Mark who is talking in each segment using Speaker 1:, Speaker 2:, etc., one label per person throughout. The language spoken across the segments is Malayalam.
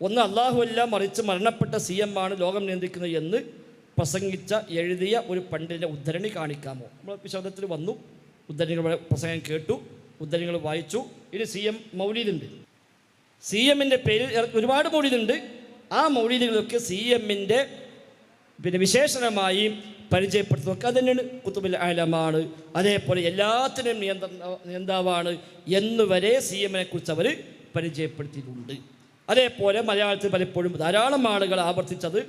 Speaker 1: ഒന്ന് അള്ളാഹു എല്ലാം മറിച്ച് മരണപ്പെട്ട സി എം ആണ് ലോകം നിയന്ത്രിക്കുന്നത് എന്ന് പ്രസംഗിച്ച എഴുതിയ ഒരു പണ്ഡിതന്റെ ഉദ്ധരണി കാണിക്കാമോ? നമ്മൾ വിശദത്തിൽ വന്നു. ഉദ്ധരണികൾ പ്രസംഗം കേട്ടു. ഉദ്ധരണികൾ വായിച്ചു. ഇനി സി എം മൗലീദുണ്ട്. സി എമ്മിന്റെ പേരിൽ ഒരുപാട് മൗലീദുണ്ട്. ആ മൗലീദുകളൊക്കെ സി എമ്മിന്റെ പിന്നെ വിശേഷണമായി പരിചയപ്പെടുത്തുന്നതൊക്കെ അത് തന്നെയാണ്. കുത്തുബിൽ ആലമാണ് അതേപോലെ എല്ലാത്തിനും നിയന്ത്രണ നിയന്താവാണ് എന്നുവരെ സി എമ്മിനെ കുറിച്ച് അവർ പരിചയപ്പെടുത്തിയിട്ടുണ്ട്. അതേപോലെ മലയാളത്തിൽ പലപ്പോഴും ധാരാളം ആളുകൾ ആവർത്തിച്ചത്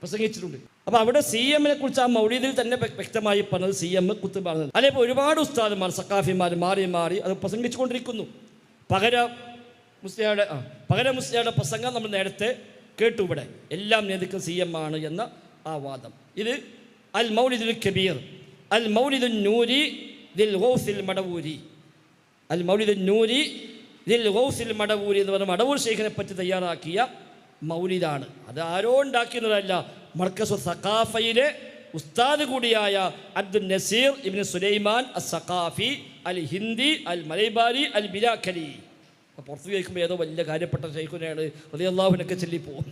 Speaker 1: പ്രസംഗിച്ചിട്ടുണ്ട്. അപ്പോൾ അവിടെ സി എമ്മിനെ കുറിച്ച് ആ മൗലീദിൽ തന്നെ വ്യക്തമായി പറഞ്ഞത് സി എം കുത്തുബാണ് അതേപോലെ ഒരുപാട് ഉസ്താദന്മാർ സക്കാഫിമാർ മാറി മാറി അത് പ്രസംഗിച്ചുകൊണ്ടിരിക്കുന്നു. പകര മുസ്ലിയുടെ പകര മുസ്ലിയുടെ പ്രസംഗം നമ്മൾ നേരത്തെ കേട്ടു ഇവിടെ. എല്ലാം നിയന്ത്രിക്കുന്ന സി എം ആണ് എന്ന ആ വാദം. ഇത് അൽ മൗലിദുൽ കബീർ അൽ മൗലിദുൽ നൂരി ദിൽ ഗൗസിൽ മടവൂരി. അൽ മൗലിദുൽ നൂരി ദിൽ ഹൗസിൽ മടവൂരി എന്ന് പറഞ്ഞ മടവൂർ ശേഖരനെ പറ്റി തയ്യാറാക്കിയ മൗലിദാണ്. അത് ആരോ ഉണ്ടാക്കിയതല്ല മർക്കസ് സഖാഫയിലെ ഉസ്താദ് കൂടിയായ അബ്ദുൽ നസീർ ഇബ്നു സുലൈമാൻ അൽ സഖാഫി അൽ ഹിന്ദി അൽ മലൈബാരി അൽ ബിരാഖലി പുറത്ത് കേൾക്കുമ്പോൾ ഏതോ വലിയ കാര്യപ്പെട്ട ശൈഖുനെയാണ് ഹൃദയല്ലാഹുവിനൊക്കെ ചെല്ലിപ്പോകും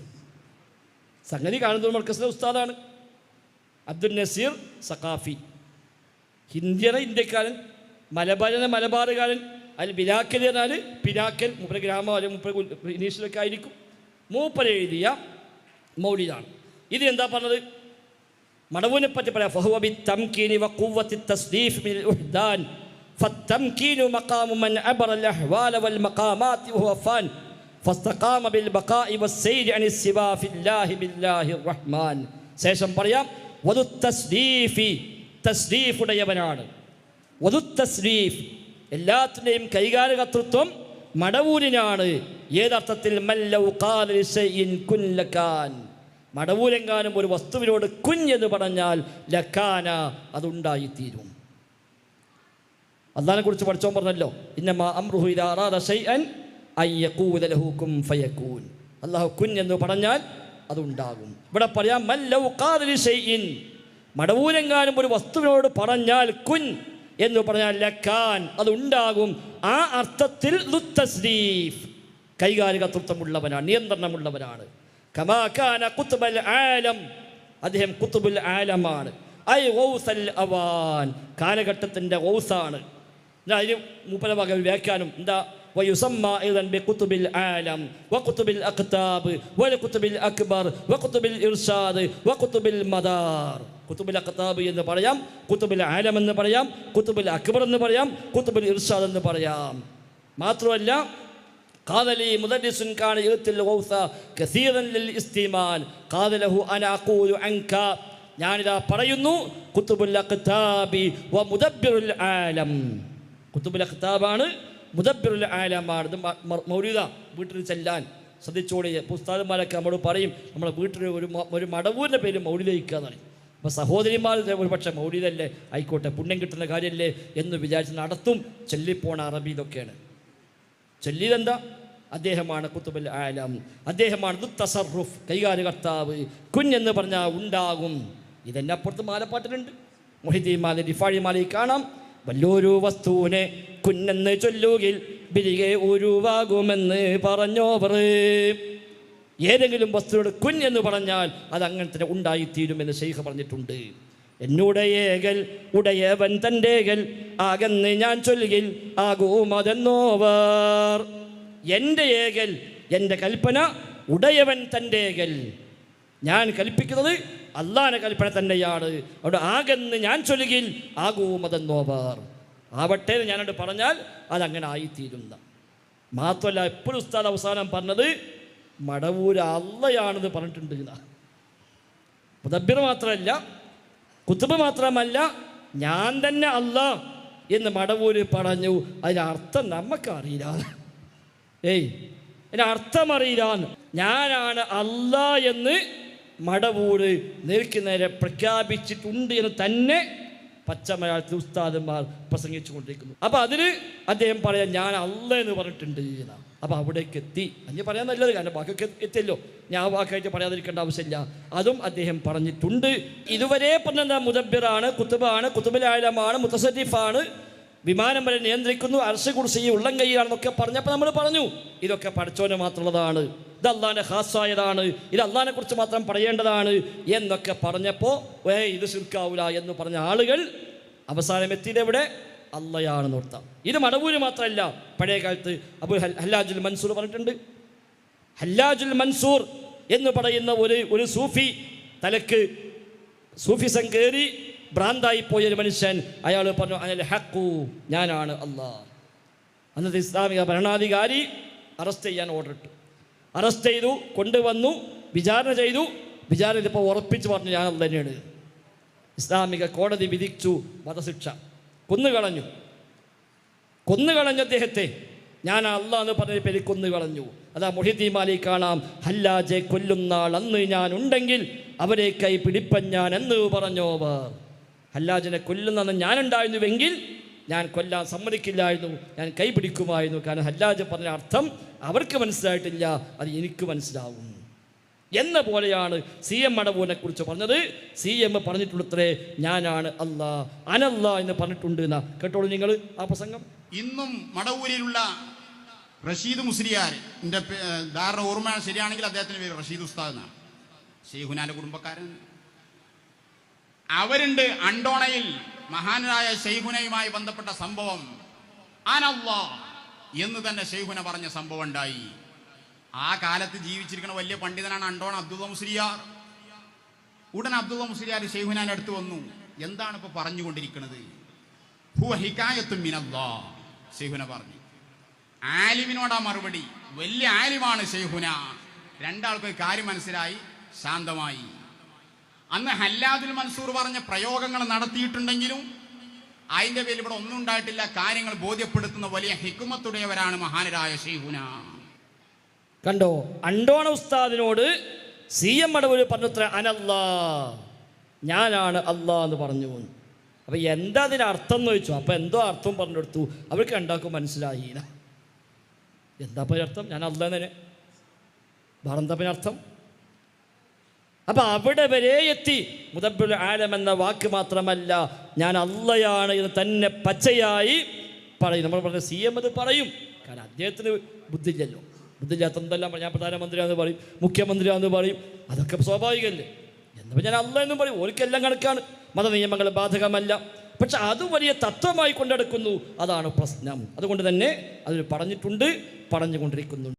Speaker 1: സംഗതി കാണുന്നത് മർക്കസിലെ ഉസ്താദാണ്. അബ്ദുൽ നസീർ സഖാഫി. ഹിന്ദിയന ഇന്ത്യക്കാരൻ മലബാരനെ മലബാറുകാരൻ അതിൽ ബിലാക്കൽ എന്ന് പറഞ്ഞാൽ പിരാക്കൽ മുപ്പര ഗ്രാമം അല്ലെങ്കിൽ മുപ്പര ഇനീഷ്യലൊക്കെ ആയിരിക്കും. മൂപ്പർ എഴുതിയ മൗലിദാണ്. ഇത് എന്താ പറഞ്ഞത്? മടവൂനെ പറ്റി പറയാം. ഫഹുവബി തംകീനി വ കുവ്വത്തി തസ്ദീഫ് മിൽ ഉഹ്ദാൻ. ഫത്തംകീനു മഖാമു മൻ അബറ അഹ്വാല വൽ മഖാമാത്തി വഹുവ ഫാൻ. ഫസ്തഖാമ ബിൽ ബഖാഇ വസ്സൈരി അനി സിവാ ഫില്ലാഹി ബില്ലാഹി റഹ്മാൻ. ശേഷം പറയാം വദു തസ്ദീഫി. തസ്ദീഫുടയവനാണ്. വദു എല്ലാത്തിന്റെയും കൈകാര്യകർത്തൃത്വം മടവൂരിനാണ്. ഏതർത്ഥത്തിൽ? മടവൂരെങ്ങാനും ഒരു വസ്തുവിനോട് കുൻ പറഞ്ഞാൽ ലക്കാന അതുണ്ടായിത്തീരും. അള്ളാഹിനെ കുറിച്ച് പഠിച്ചോ പറഞ്ഞല്ലോ ഇന്നമാ അള്ളാഹു കുൻ പറഞ്ഞാൽ അതുണ്ടാകും. ഇവിടെ പറയാം മല്ലൗ മടവൂരെങ്ങാനും ഒരു വസ്തുവിനോട് പറഞ്ഞാൽ കുൻ എന്ന് പറഞ്ഞാൽ ലക്കാൻ അതുണ്ടാകും ആ അർത്ഥത്തിൽ ലുത്തസ്രീഫ് കൈകാര്യകർത്തൃത്വമുള്ളവനാണ് നിയന്ത്രണമുള്ളവനാണ് കമാക്കാന കുത്തുബൽ ആലം അദ്ദേഹം കുത്തുബുൽ ആലമാണ് ഐ ഔസൽ അവാൻ കാലഘട്ടത്തിൻ്റെ ഔസാണ് എന്നാ അതിന് മൂപ്പര വക വ്യാഖ്യാനം എന്താ ويسمى أيضا بقطب العالم وقطب الأقطاب والقطب الأكبر وقطب الإرشاد وقطب المدار കുത്തുബുൽ അഖത്താബ് എന്ന് പറയാം കുത്തുബുൽ ആലം എന്ന് പറയാം കുത്തുബുൽ അക്ബർ എന്ന് പറയാം കുത്തുബുൽ ഇർഷാദ് എന്ന് പറയാം മാത്രമല്ല قال لي مدرس كان يؤتي الغوث كثيرا للاستيمان قال له انا اقول عنك ഞാനിതാ പറയുന്നു കുത്തുബുൽ അഖ്താബി വ മുദബ്ബിറുൽ ആലം കുത്തുബുൽ അഖ്താബാണ് മുദബ്ബിറുൽ ആലമാണ് ഇത് മ- മ- മൗലിദ വീട്ടിൽ ചെല്ലാൻ ശ്രദ്ധിച്ചോളി പുസ്തകന്മാരൊക്കെ നമ്മളോട് പറയും നമ്മളെ വീട്ടിൽ ഒരു മ- ഒരു മടവൂരിൻ്റെ പേര് മൗലിദയിക്കുക എന്നാണ് അപ്പോൾ സഹോദരിമാർ ഒരു മൗലിതല്ലേ ആയിക്കോട്ടെ പുണ്യം കിട്ടുന്ന കാര്യമല്ലേ എന്ന് വിചാരിച്ച് നടത്തും ചൊല്ലിപ്പോണ അറബി ഇതൊക്കെയാണ്. ചൊല്ലിയതെന്താ? അദ്ദേഹമാണ് കുത്തുബൽ ആലം. അദ്ദേഹമാണ് ദുത്തസറുഫ് കൈകാര്യകർത്താവ് കുഞ്ഞെന്ന് പറഞ്ഞാൽ ഉണ്ടാകും. ഇതെന്നെ അപ്പുറത്ത് മാലപ്പാട്ടിലുണ്ട്. മൊഹിദ്ദീൻ മാല മാലയിൽ കാണാം. വല്ലൊരു വസ്തുവിനെ കുഞ്ഞെന്ന് ചൊല്ലുകിൽ ബിരികെ ഉരുവാകുമെന്ന് പറഞ്ഞോവർ. ഏതെങ്കിലും വസ്തുവിനോട് കുഞ്ഞെന്ന് പറഞ്ഞാൽ അത് അങ്ങനെ തന്നെ ഉണ്ടായിത്തീരുമെന്ന് ഷെയ്ഖ് പറഞ്ഞിട്ടുണ്ട്. എന്നുടയേകൽ ഉടയവൻ തന്റെകൽ ആകെന്ന് ഞാൻ ചൊല്ലുകിൽ ആകൂമതെന്നോവർ എന്റെ ഏകൽ എന്റെ കൽപ്പന ഉടയവൻ തന്റെകൽ ഞാൻ കൽപ്പിക്കുന്നത് അള്ളാഹന്റെ കൽപ്പന തന്നെയാണ്. അവിടെ ആകെന്ന് ഞാൻ ചൊല്ലുകിൽ ആകൂമതെന്നോവർ ആവട്ടെ എന്ന് ഞാനോട് പറഞ്ഞാൽ അതങ്ങനെ ആയിത്തീരുന്ന മാത്രമല്ല എപ്പോഴും ഉസ്താദ് അവസാനം പറഞ്ഞത് മടവൂര് അള്ളയാണെന്ന് പറഞ്ഞിട്ടുണ്ട് മുദബിർ മാത്രമല്ല കുത്തുബ് മാത്രമല്ല ഞാൻ തന്നെ അല്ല എന്ന് മടവൂര് പറഞ്ഞു. അതിനർത്ഥം നമുക്കറിയില്ല ഏയ് അതിനർത്ഥം അറിയില്ല ഞാനാണ് അല്ല എന്ന് മടവൂര് നേർക്ക് നേരെ പ്രഖ്യാപിച്ചിട്ടുണ്ട് എന്ന് തന്നെ പച്ച മലയാളത്തിൽ ഉസ്താദന്മാർ പ്രസംഗിച്ചു കൊണ്ടിരിക്കുന്നു അപ്പോൾ അതിന് അദ്ദേഹം പറയാൻ ഞാൻ അല്ല എന്ന് പറഞ്ഞിട്ടുണ്ട് എന്നാണ് അപ്പോൾ അവിടേക്ക് എത്തി അഞ്ഞ് പറയാൻ നല്ലത് കാരണം വാക്കൊക്കെ എത്തിയല്ലോ. ഞാൻ ആ വാക്കായിട്ട് പറയാതിരിക്കേണ്ട ആവശ്യമില്ല. അതും അദ്ദേഹം പറഞ്ഞിട്ടുണ്ട്. ഇതുവരെ പറഞ്ഞ മുദബ്ബിറാണ് കുത്തുബാണ് കുത്തുബിലായാലമാണ് മുത്തസരിഫാണ്. വിമാനം വരെ നിയന്ത്രിക്കുന്നു. അർശ കുറിച്ച് ഉള്ളം കൈയാണെന്നൊക്കെ പറഞ്ഞപ്പോൾ നമ്മൾ പറഞ്ഞു. ഇതൊക്കെ പഠിച്ചോനെ മാത്രമുള്ളതാണ്. ഇത് അള്ളാന്റെ ഹാസായതാണ് ഇത് അള്ളാനെ കുറിച്ച് മാത്രം പറയേണ്ടതാണ് എന്നൊക്കെ പറഞ്ഞപ്പോൾ ഏ ഇത് ശിർക്കാവൂല എന്ന് പറഞ്ഞ ആളുകൾ അവസാനം എത്തിയത് എവിടെ അള്ളയാണെന്ന് നോർത്താം ഇത് മടവൂര് മാത്രമല്ല പഴയ കാലത്ത് അബു ഹല്ലാജുൽ മൻസൂർ പറഞ്ഞിട്ടുണ്ട്. ഹല്ലാജുൽ മൻസൂർ എന്ന് പറയുന്ന ഒരു ഒരു സൂഫി തലക്ക് സൂഫിസം കയറി ഭ്രാന്തായി പോയ ഒരു മനുഷ്യൻ അയാൾ പറഞ്ഞു അയാൾ ഹക്കു ഞാനാണ് അള്ളാഹ് അന്നത്തെ ഇസ്ലാമിക ഭരണാധികാരി അറസ്റ്റ് ചെയ്യാൻ ഓർഡർ ഇട്ടു. അറസ്റ്റ് ചെയ്തു കൊണ്ടുവന്നു വിചാരണ ചെയ്തു. വിചാരണ ഇപ്പോൾ ഉറപ്പിച്ച് പറഞ്ഞു ഞാൻ അല്ല തന്നെയാണ്. ഇസ്ലാമിക കോടതി വിധിച്ചു വധശിക്ഷ കൊന്നുകളഞ്ഞു. കൊന്നുകളഞ്ഞ അദ്ദേഹത്തെ ഞാൻ അല്ല എന്ന് പറഞ്ഞ പേര് കൊന്നുകളഞ്ഞു. അതാ മൊഹിദ്ദീൻ മാലി കാണാം. ഹല്ലാജെ കൊല്ലുന്നാൾ അന്ന് ഞാൻ ഉണ്ടെങ്കിൽ അവരെ കൈ പിടിപ്പൻ ഞാൻ എന്ന് പറഞ്ഞോവർ ഹല്ലാജിനെ കൊല്ലുന്ന ഞാനുണ്ടായിരുന്നുവെങ്കിൽ ഞാൻ കൊല്ലാൻ സമ്മതിക്കില്ലായിരുന്നു. ഞാൻ കൈ പിടിക്കുമായിരുന്നു കാരണം ഹല്ലാജ് പറഞ്ഞ അർത്ഥം അവർക്ക് മനസ്സിലായിട്ടില്ല. അത് എനിക്ക് മനസ്സിലാവും എന്ന പോലെയാണ് സി എം മടവൂനെ കുറിച്ച് പറഞ്ഞത്. സി എം പറഞ്ഞിട്ടുള്ളത്രേ ഞാനാണ് അല്ലാ അനല്ല എന്ന് പറഞ്ഞിട്ടുണ്ട് എന്നാ. കേട്ടോളൂ നിങ്ങൾ ആ പ്രസംഗം.
Speaker 2: ഇന്നും മടവൂരിലുള്ള റഷീദ് മുസ്ലിയാർ എന്റെ ധാരണ ഓർമ്മ ശരിയാണെങ്കിൽ അദ്ദേഹത്തിന് പേര് റഷീദ് ഉസ്താദ് എന്നാണ് ഷെയ്ഹുനാന്റെ കുടുംബക്കാരൻ. അവരുണ്ട് അണ്ടോണയിൽ മഹാനായ ഷെയ്ഖുനയുമായി ബന്ധപ്പെട്ട സംഭവം. അനല്ലാ എന്ന് തന്നെ ഷെയ്ഖുന പറഞ്ഞ സംഭവം ഉണ്ടായി. ആ കാലത്ത് ജീവിച്ചിരിക്കുന്ന വലിയ പണ്ഡിതനാണ് അണ്ടോൺ അബ്ദുള്ള മുസ്ലിയാർ. ഉടൻ അബ്ദുള്ള മുസ്ലിയാർ ഷെയ്ഹുനാൻ അടുത്ത് വന്നു. എന്താണ് ഇപ്പൊ പറഞ്ഞുകൊണ്ടിരിക്കുന്നത്? പറഞ്ഞു. ആലിമിനോടാ മറുപടി വലിയ ആലിമാണ് ഷെയ്ഹുന രണ്ടാൾക്ക് കാര്യം മനസ്സിലായി ശാന്തമായി. അന്ന് ഹല്ലാദുൽ മൻസൂർ പറഞ്ഞ പ്രയോഗങ്ങൾ നടത്തിയിട്ടുണ്ടെങ്കിലും അതിന്റെ പേരിൽ ഇവിടെ ഒന്നും ഉണ്ടായിട്ടില്ല. കാര്യങ്ങൾ ബോധ്യപ്പെടുത്തുന്ന വലിയ ഹിക്കുമത്തുടയവരാണ് മഹാനരായ ഷെയ്ഖുന
Speaker 1: കണ്ടോ? അണ്ടോണ ഉസ്താദിനോട് സി എം മടവൂർ പറഞ്ഞത്ര അനല്ലാ ഞാനാണ് അല്ലാ എന്ന് പറഞ്ഞു പോന്നു. അപ്പം എന്താ അതിന് അർത്ഥം എന്ന് ചോദിച്ചു. അപ്പം എന്തോ അർത്ഥം പറഞ്ഞു അവർക്ക് ഉണ്ടാക്കും മനസ്സിലായി എന്താ പിന്നെ അർത്ഥം? ഞാൻ അല്ല തന്നെ. വേറെന്താ പിന്നെ അർത്ഥം? അപ്പം അവിടെ വരെ എത്തി. മുതബുൽ ആലം എന്ന വാക്ക് മാത്രമല്ല ഞാൻ അല്ലയാണ് എന്ന് തന്നെ പച്ചയായി പറയും നമ്മൾ പറഞ്ഞ സി എം അത് പറയും. കാരണം അദ്ദേഹത്തിന് ബുദ്ധിയില്ലല്ലോ. ബുദ്ധിയില്ലാത്ത എന്തെല്ലാം ഞാൻ പ്രധാനമന്ത്രിയാന്ന് പറയും മുഖ്യമന്ത്രിയാന്ന് പറയും. അതൊക്കെ സ്വാഭാവികമല്ലേ? എന്നപ്പോൾ ഞാൻ അല്ല എന്നും പറയും ഓർക്കെല്ലാം കണക്കാണ്. മതനിയമങ്ങൾ ബാധകമല്ല. പക്ഷെ അത് വലിയ തത്വമായി കൊണ്ടെടുക്കുന്നു. അതാണ് പ്രശ്നം. അതുകൊണ്ട് തന്നെ അതിൽ പറഞ്ഞിട്ടുണ്ട് പറഞ്ഞുകൊണ്ടിരിക്കുന്നുണ്ട്.